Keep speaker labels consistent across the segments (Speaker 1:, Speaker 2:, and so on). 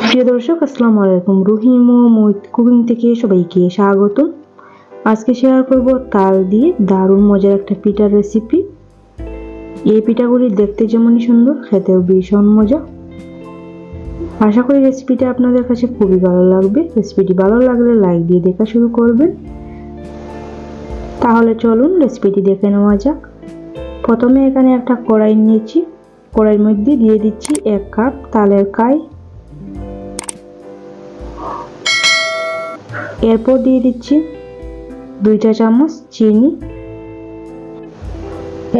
Speaker 1: প্রিয় দর্শক, আসসালামু আলাইকুম। রহিম ও মৈত কুকিং থেকে সবাইকে স্বাগত আজকে শেয়ার করব তাল দিয়ে দারুণ মজার একটা পিঠার রেসিপি এই পিঠাগুলি দেখতে যেমনই সুন্দর, খেতেও ভীষণ মজা। আশা করি রেসিপিটা আপনাদের কাছে খুবই ভালো লাগবে। রেসিপিটি ভালো লাগলে লাইক দিয়ে দেখা শুরু করবেন। তাহলে চলুন রেসিপিটি দেখে নেওয়া যাক। প্রথমে এখানে একটা কড়াই নিয়েছি। কড়াইয়ের মধ্যে দিয়ে দিচ্ছি এক কাপ তালের কাই। এরপর দিয়ে দিচ্ছি দুই চা চামচ চিনি।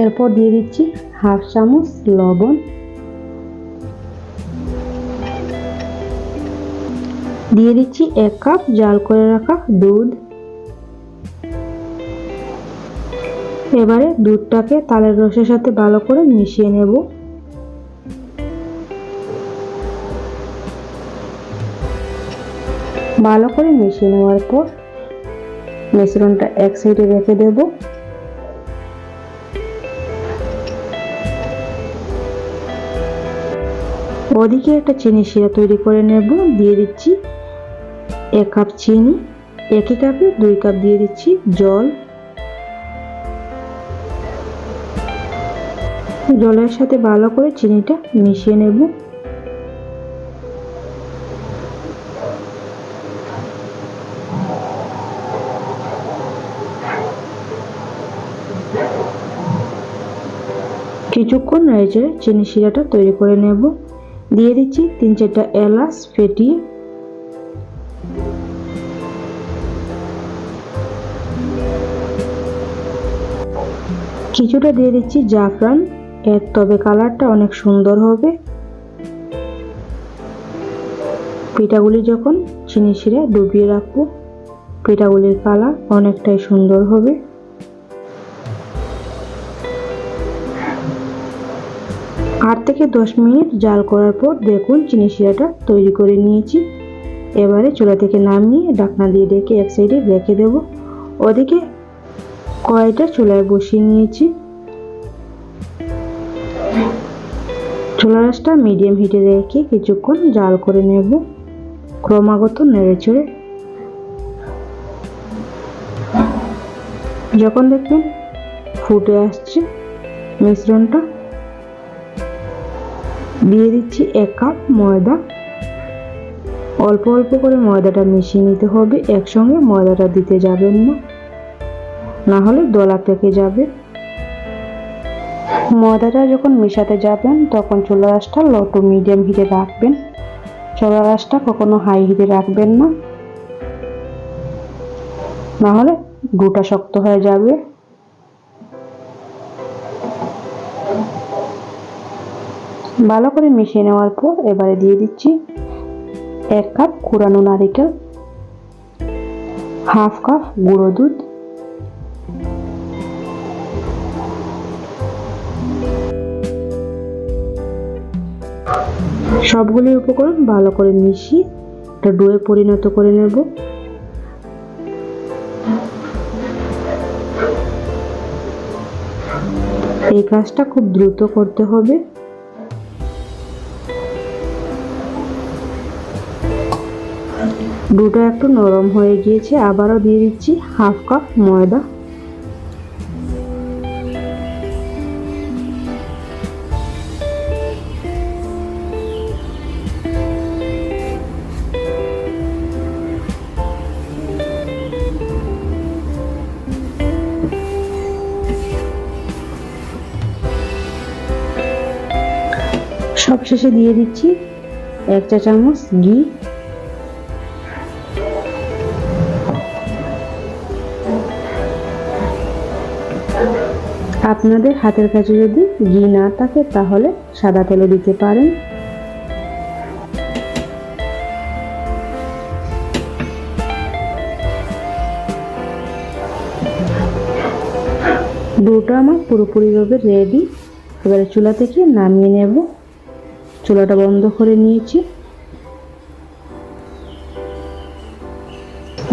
Speaker 1: এরপর দিয়ে দিচ্ছি হাফ চামচ লবণ। দিয়ে দিচ্ছি এক কাপ জাল করে রাখা দুধ। এবারে দুধটাকে তালের রসের সাথে ভালো করে মিশিয়ে নেব। ভালো করে মিশিয়ে নেওয়ার পর মিশ্রণটা এক সাইডে রেখে দেব। ওদিকে একটা চিনি শিরা তৈরি করে নেব, দিয়ে দিচ্ছি এক কাপ চিনি, একই কাপে দুই কাপ দিয়ে দিচ্ছি জল। জলের সাথে ভালো করে চিনিটা মিশিয়ে নেব। কিছুক্ষণ রয়েছে, চিনি শিরাটা তৈরি করে নেব। দিয়ে দিচ্ছি তিন চারটা এলাচ ফেটিয়ে। কিছুটা দিয়ে দিচ্ছি জাফরান। এর তবে কালারটা অনেক সুন্দর হবে। পিঠাগুলি যখন চিনি শিরে ডুবিয়ে রাখব, পিঠাগুলির কালার অনেকটাই সুন্দর হবে। আট থেকে দশ মিনিট জাল করার পর দেখুন চিনি শিরাটা তৈরি করে নিয়েছি। এবারে চুলা থেকে নামিয়ে ডাকনা দিয়ে ডেকে এক সাইডে রেখে দেব। ওদিকে কড়াইটা চুলায় বসিয়ে নিয়েছি। চুলা রাসটা মিডিয়াম হিটে রেখে কিছুক্ষণ জাল করে নেব। ক্রমাগত নেড়ে চড়ে। যখন দেখবেন ফুটে আসছে মিশ্রণটা দিয়ে দিচ্ছি এক কাপ ময়দা। অল্প অল্প করে ময়দাটা মিশিয়ে নিতে হবে, একসঙ্গে ময়দাটা দিতে যাবেন না। না হলে দলা পেকে যাবে। ময়দাটা যখন মেশাতে যাবেন, তখন চুলা রাসটা লো টু মিডিয়াম হিটে রাখবেন। চুলা রাসটা কখনো হাই হিটে রাখবেন না। না হলে ডুটা শক্ত হয়ে যাবে। ভালো করে মিশিয়ে নেওয়ার পর এবারে দিয়ে দিচ্ছি এক কাপ কুড়ানো নারিকেল, হাফ কাপ গুঁড়ো দুধ সবগুলি উপকরণ ভালো করে মিশিয়ে একটা ডোয়ে পরিণত করে নেব। এই কাজটা খুব দ্রুত করতে হবে। ডোটা একটু নরম হয়ে গিয়েছে, আবারও দিয়ে দিচ্ছি হাফ কাপ ময়দা। সবশেষে দিয়ে দিচ্ছি এক চা চামচ ঘি। আপনাদের হাতের কাছে যদি ঘি না থাকে, তাহলে সাদা তেলও দিতে পারেন। দুটো আমার পুরোপুরিভাবে রেডি এবারে চুলা থেকে নামিয়ে নেব। চুলাটা বন্ধ করে নিয়েছি।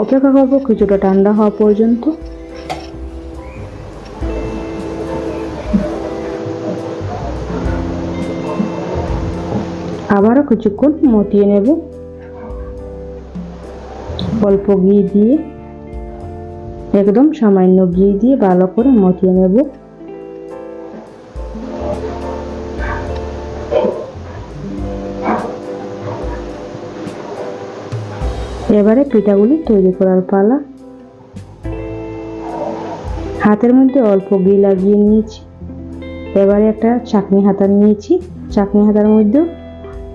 Speaker 1: অপেক্ষা করব কিছুটা ঠান্ডা হওয়া পর্যন্ত। আবারও কিছুক্ষণ মতিয়ে নেব। অল্প ঘি দিয়ে, একদম সামান্য ঘি দিয়ে ভালো করে মতিয়ে নেব। এবারে পিঠাগুলি তৈরি করার পালা। হাতের মধ্যে অল্প ঘি লাগিয়ে নিয়েছি। এবারে একটা চাকনি হাতা নিয়েছি। চাকনি হাতার মধ্যে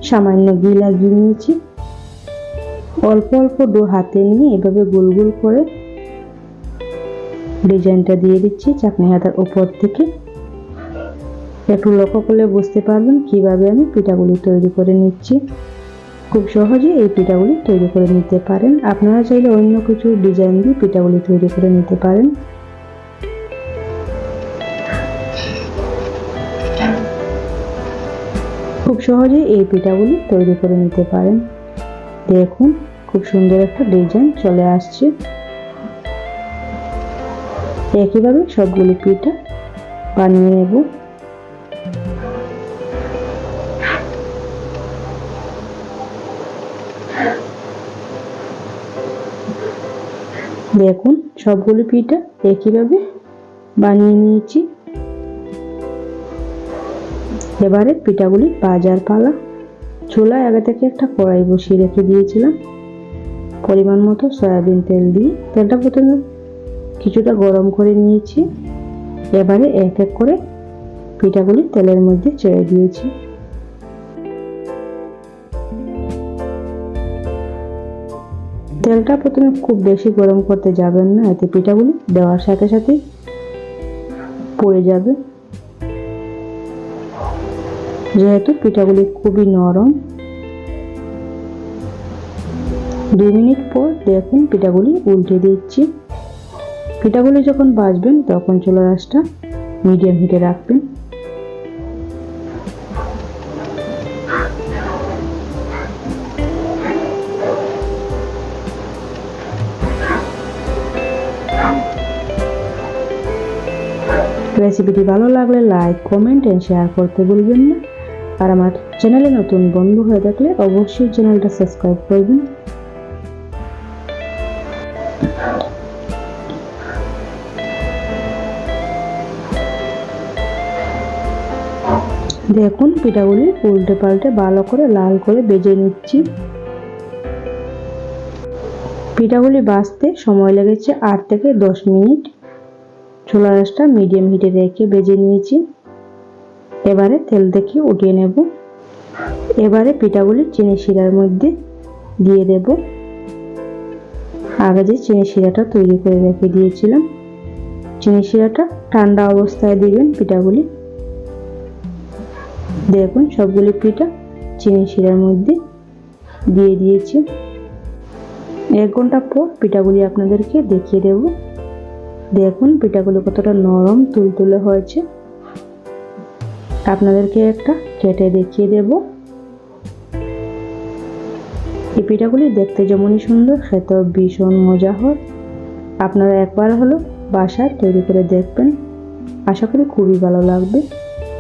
Speaker 1: সামান্য ঘি লাগিয়ে নিয়েছি। অল্প অল্প ডো হাতে নিয়ে এভাবে গোল গোল করে ডিজাইনটা দিয়ে দিচ্ছি চাকনি হাতার উপর থেকে। একটু লক্ষ্য করলে বুঝতে পারবেন কীভাবে আমি পিঠাগুলি তৈরি করে নিচ্ছি। খুব সহজে এই পিঠাগুলি তৈরি করে নিতে পারেন। আপনারা চাইলে অন্য কিছু ডিজাইন দিয়ে পিঠাগুলি তৈরি করে নিতে পারেন। খুব সহজে এই পিঠাগুলি তৈরি করে নিতে পারেন। দেখুন, খুব সুন্দর একটা ডিজাইন চলে আসছে। একইভাবে সবগুলি পিঠা বানিয়ে নেব। দেখুন, সবগুলি পিঠা একইভাবে বানিয়ে নিয়েছি। এবারে পিঠাগুলি বাজার পালা। চুলায় আগে থেকে একটা কড়াই বসিয়ে রেখে দিয়েছিলাম। পরিমাণ মতো সয়াবিন তেল দিয়ে তেলটা প্রথমে কিছুটা গরম করে নিয়েছি। এবারে এক এক করে পিঠাগুলি তেলের মধ্যে ছেড়ে দিয়েছি। তেলটা প্রথমে খুব বেশি গরম করতে যাবেন না, এতে পিঠাগুলি দেওয়ার সাথে সাথে পড়ে যাবে। যেহেতু পিঠাগুলি খুবই নরম। দুই মিনিট পর দেখুন পিঠাগুলি উল্টে দিচ্ছি। পিঠাগুলি যখন বাজবেন, তখন চুলা রাসটা মিডিয়াম হিটে রাখবেন। রেসিপিটি ভালো লাগলে লাইক, কমেন্ট, এন্ড শেয়ার করতে ভুলবেন না। আর আমার চ্যানেলে নতুন বন্ধু হয়ে থাকলে অবশ্যই চ্যানেলটা সাবস্ক্রাইব করবেন। দেখুন, পিঠাগুলি উল্টে পাল্টে ভালো করে লাল করে বেজে নিচ্ছি। পিঠাগুলি বাঁচতে সময় লেগেছে আট থেকে দশ মিনিট। চুলা রাসটা মিডিয়াম হিটে রেখে বেজে নিয়েছি। এবারে তেল থেকে উঠিয়ে নেব। এবারে পিঠাগুলি চিনি শিরার মধ্যে দিয়ে দেব। আগে যে চিনি শিরাটা তৈরি করে রেখে দিয়েছিলাম, চিনি শিরাটা ঠান্ডা অবস্থায় দিবেন পিঠাগুলি। দেখুন, সবগুলি পিঠা চিনি শিরার মধ্যে দিয়ে দিয়েছি। এক ঘণ্টা পর পিঠাগুলি আপনাদেরকে দেখিয়ে দেব। দেখুন, পিঠাগুলো কতটা নরম, তুলতুলে হয়েছে। আপনাদেরকে একটা কেটে দেখিয়ে দেব। এই পিঠাগুলি দেখতে যেমনই সুন্দর খেতে ভীষণ মজা হয়। আপনারা একবার হলো বাসায় তৈরি করে দেখবেন। আশা করি খুবই ভালো লাগবে।